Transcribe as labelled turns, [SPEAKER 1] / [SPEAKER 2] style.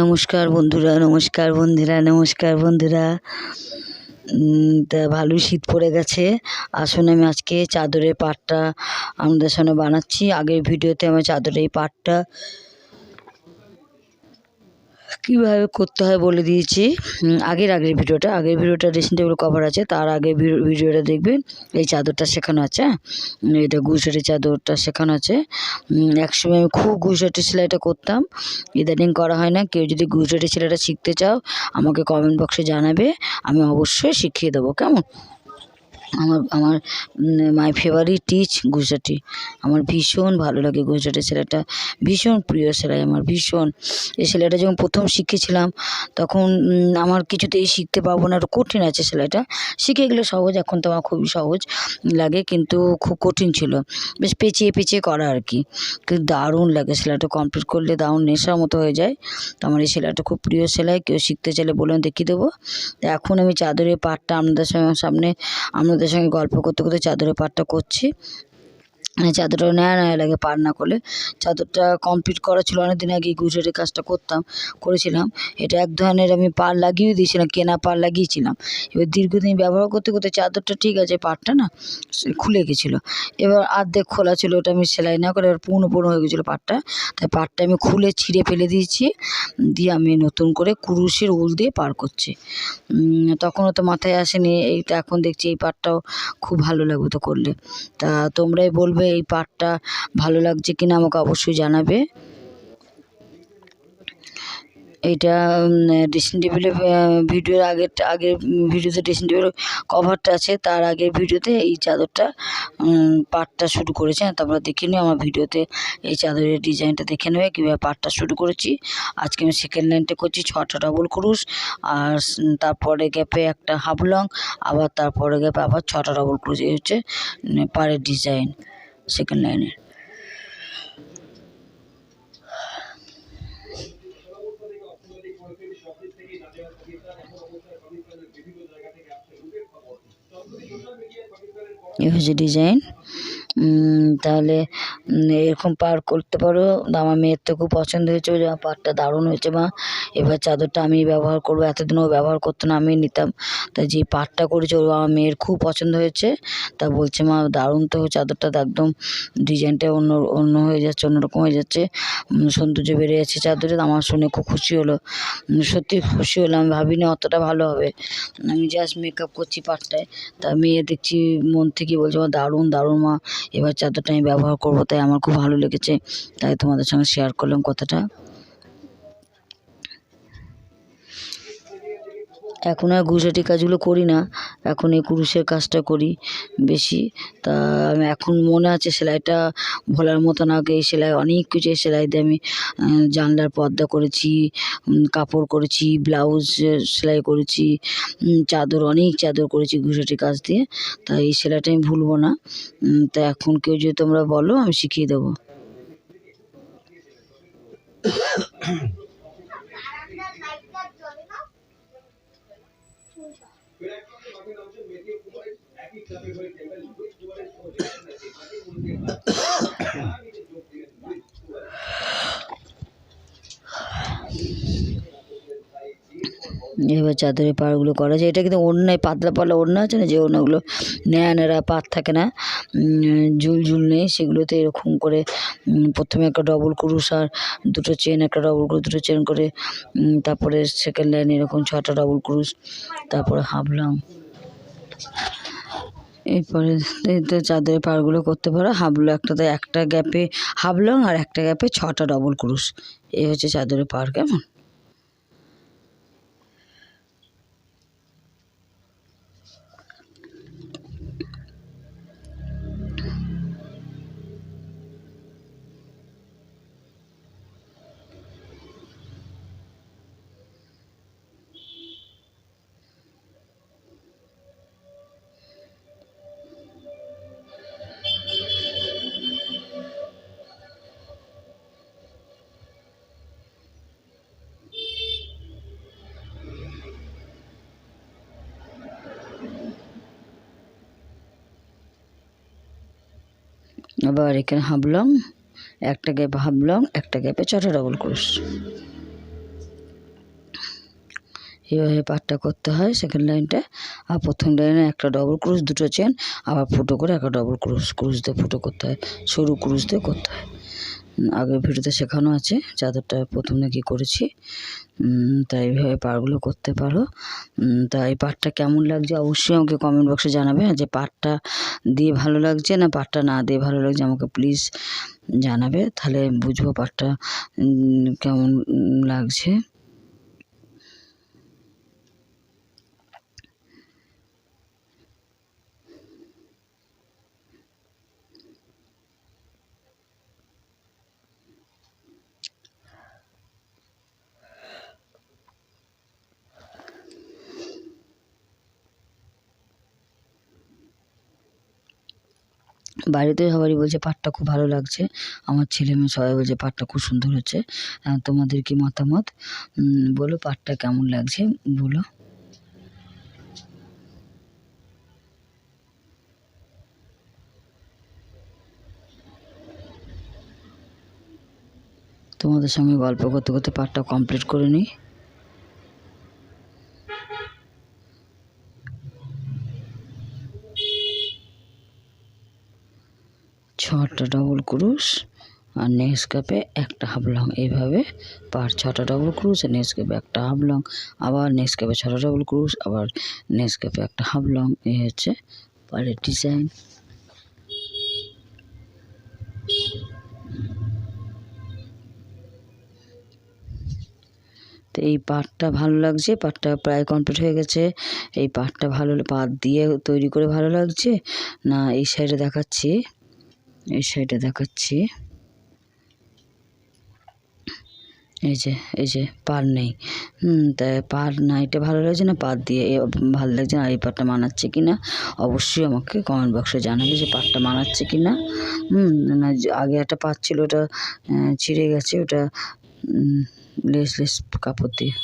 [SPEAKER 1] নমস্কার বন্ধুরা নমস্কার বন্ধুরা নমস্কার বন্ধুরা। তা ভালোই শীত পড়ে গেছে। আসুন আমি আজকে চাদরের পাটটা আমাদের সামনে বানাচ্ছি। আগের ভিডিওতে আমার চাদরের এই পাটটা কীভাবে করতে হয় বলে দিয়েছি। আগের আগের ভিডিওটা। আগের ভিডিওটা ড্রেসিং টেবিল কভার আছে। তার আগে ভিডিও- ভিডিওটা দেখবেন এই চাদরটা শেখানো আছে হ্যাঁ? এটা গুজরাটি চাদরটা শেখানো আছে। একসময় আমি খুব গুজরাটি সেলাইটা করতাম। ইদানিং করা হয় না। কেউ যদি গুজরাটি সেলাইটা শিখতে চাও, আমাকে কমেন্ট বক্সে জানাবে। আমি অবশ্যই শিখিয়ে দেবো। কেমন? আমার আমার মাই ফেভারিট টিচ গুজরাটি আমার ভীষণ ভালো লাগে গুজরাটি সেলাইটা ভীষণ প্রিয় সেলাই আমার, ভীষণ। এই সেলাইটা যখন প্রথম শিখেছিলাম, তখন আমার কিছুতেই শিখতে পারব না। কঠিন আছে সেলাইটা শিখে গেলে সহজ, এখন তো আমার খুবই সহজ লাগে, কিন্তু খুব কঠিন ছিল। বেশ পেঁচিয়ে পেঁচিয়ে করা আর কি। কিন্তু দারুণ লাগে সেলাইটা কমপ্লিট করলে দারুণ নেশার মতো হয়ে যায়। তো আমার এই সেলাইটা খুব প্রিয় সেলাই কেউ শিখতে চাইলে বলুন, দেখিয়ে দেবো। এখন আমি চাদরের পাটটা আপনাদের সামনে আপনাদের সঙ্গে গল্প করতে করতে চাদরের পাটটা করছি। চাদরটা নেয়া নেয়া লাগে পার না করলে। চাদরটা কমপ্লিট করা ছিল অনেক দিন আগে গুজরাটের কাজটা করতাম, করেছিলাম। এটা এক ধরনের আমি পার লাগিয়ে দিয়েছিলাম, কেনা পার লাগিয়েছিলাম। এবার দীর্ঘদিন ব্যবহার করতে করতে চাদরটা ঠিক আছে পাটটা না খুলে গেছিল। এবার অর্ধেক খোলা ছিল, ওটা আমি সেলাই না করে এবার পুরনো পুরনো হয়ে গেছিল পাটটা তাই পাটটা আমি খুলে ছিঁড়ে ফেলে দিয়েছি, দিয়ে আমি নতুন করে কুরুশের উল দিয়ে পার করছি। তখনও তো মাথায় আসেনি এইটা এখন দেখছি এই পাটটাও খুব ভালো লাগবে তো করলে। তা তোমরাই বলবে এই পাটটা ভালো লাগছে কিনা আমাকে অবশ্যই জানাবে। এইটা ড্রেসিং টেবিলে ভিডিওর আগের আগের ভিডিওতে ড্রেসিং টেবিলের কভারটা আছে, তার আগের ভিডিওতে এই চাদরটা পাটটা শুরু করেছে। তোমরা দেখে নিও আমার ভিডিওতে এই চাদরের ডিজাইনটা দেখে নেবে, কীভাবে পাটটা শুরু করেছি। আজকে আমি সেকেন্ড লাইনটা করছি ছটা ডবল ক্রুশ আর তারপরে গ্যাপে একটা হাফ লং, আবার তারপরে গ্যাপে আবার ছটা ডবল ক্রুশ এই হচ্ছে পাড়ের ডিজাইন সেকেন্ড লাইনের এই হচ্ছে ডিজাইন তাহলে উম, এরকম পার করতে পারো। আমার মেয়ের তো খুব পছন্দ হয়েছে জন্য পাড়টা দারুণ হয়েছে মা। এবার চাদরটা আমি ব্যবহার করব, এতদিন ও ব্যবহার করতো না আমি নিতাম। তাই যে পাড়টা করেছে ও আমার মেয়ের খুব পছন্দ হয়েছে। তা বলছে, মা, দারুণ তো চাদরটা তো একদম ডিজাইনটা অন্য অন্য হয়ে যাচ্ছে, অন্যরকম হয়ে যাচ্ছে। সৌন্দর্য বেড়ে যাচ্ছে চাদরে আমার শুনে খুব খুশি হলো। সত্যি খুশি হলাম ভাবিনি অতটা ভালো হবে। আমি জাস্ট মেকআপ করছি পাটটায় তা মেয়ে দেখছি মন থেকে বলছে, মা, দারুণ দারুণ মা। এবার চাদরটা আমি ব্যবহার করব। তাই আমার খুব ভালো লেগেছে। তাই তোমাদের সঙ্গে শেয়ার করলাম কথাটা। এখন আর গুজরাটি কাজগুলো করি না। এখন এই কুরুশের কাজটা করি বেশি। তা আমি এখন মনে আছে সেলাইটা ভোলার মতন আগে এই সেলাই অনেক কিছু এই সেলাই দিয়ে আমি জানলার পর্দা করেছি কাপড় করেছি, ব্লাউজ সেলাই করেছি চাদর, অনেক চাদর করেছি গুজরাটি কাজ দিয়ে। তাই এই সেলাইটা আমি ভুলবো না। তা এখন কেউ যদি তোমরা বলো আমি শিখিয়ে দেবো। এবার চাদরের পাড়গুলো করা যায়। এটা কিন্তু ওড়নায়, পাতলা পাতলা ওড়না আছে না? যে ওড়নাগুলো ন্যাড়া পাত থাকে না? ঝুল ঝুল নেই সেগুলোতে এরকম করে প্রথমে একটা ডবল ক্রুশ আর দুটো চেন একটা ডবল ক্রুশ দুটো চেন করে তারপরে সেকেন্ড লাইন এরকম ছটা ডবল ক্রুশ তারপরে হাফলাম এরপরে এতে চাদরের পাড়গুলো করতে পারো, হাবলো একটাতে একটা গ্যাপে হাফলং আর একটা গ্যাপে ছটা ডবল ক্রুশ এই হচ্ছে চাদরের পাড় কেমন? আবার এখানে হাফলং একটা গ্যাপে হাফ লং একটা গ্যাপে চটা ডবল ক্রোশ এইভাবে পাটটা করতে হয় সেকেন্ড লাইনটা আর প্রথম লাইনে একটা ডবল ক্রুশ দুটো চেন আবার ফুটো করে একটা ডবল ক্রুশ ক্রুশ দিয়ে ফুটো করতে হয়, সরু ক্রুশ দিয়ে করতে হয়। আগের ভিডিওতে শেখানো আছে, চাদরটা প্রথম নাকি করেছি। তাই এইভাবে পাড়গুলো করতে পারো। তা এই পাটটা কেমন লাগছে অবশ্যই আমাকে কমেন্ট বক্সে জানাবে, যে পাটটা দিয়ে ভালো লাগছে না পাটটা না দিয়ে ভালো লাগছে আমাকে প্লিজ জানাবে, তাহলে বুঝব পাটটা কেমন লাগছে। বাড়িতে সবারই বলছে পাটটা খুব ভালো লাগছে। আমার ছেলে মেয়ে সবাই বলছে পাটটা খুব সুন্দর হচ্ছে। তোমাদের কি মতামত? বলো পাটটা কেমন লাগছে, বলো। তোমাদের সঙ্গে গল্প করতে করতে পাটটা কমপ্লিট করে নিই। ছটা ডবল ক্রুশ আর নেক্সট কাপে একটা হাফ লং এইভাবে পার ছটা ডবল ক্রুশ আর নেক্সট কাপে একটা হাফ লং আবার নেক্সট কাপে ছটা ডবল ক্রুশ আবার নেক্সট কাপে একটা হাফ লং এই হচ্ছে পাড়ের ডিজাইন তো এই পাটটা ভালো লাগছে, পাটটা প্রায় কমপ্লিট হয়ে গেছে। এই পাটটা ভালো, পাট দিয়ে তৈরি করে ভালো লাগছে? না, এই সাইডে দেখাচ্ছি। এই সাইডে দেখাচ্ছি। এই যে এই যে পার নেই। হুম তাই পার না, এটা ভালো লাগছে না? পার দিয়ে ভালো লাগছে না? এই পারটা মানাচ্ছে কি না অবশ্যই আমাকে কমেন্ট বক্সে জানাবে যে পাটটা মানাচ্ছে কি না হুম, না আগে একটা পার ছিল, ওটা ছিঁড়ে গেছে, ওটা লেস লেস কাপড় দিয়ে।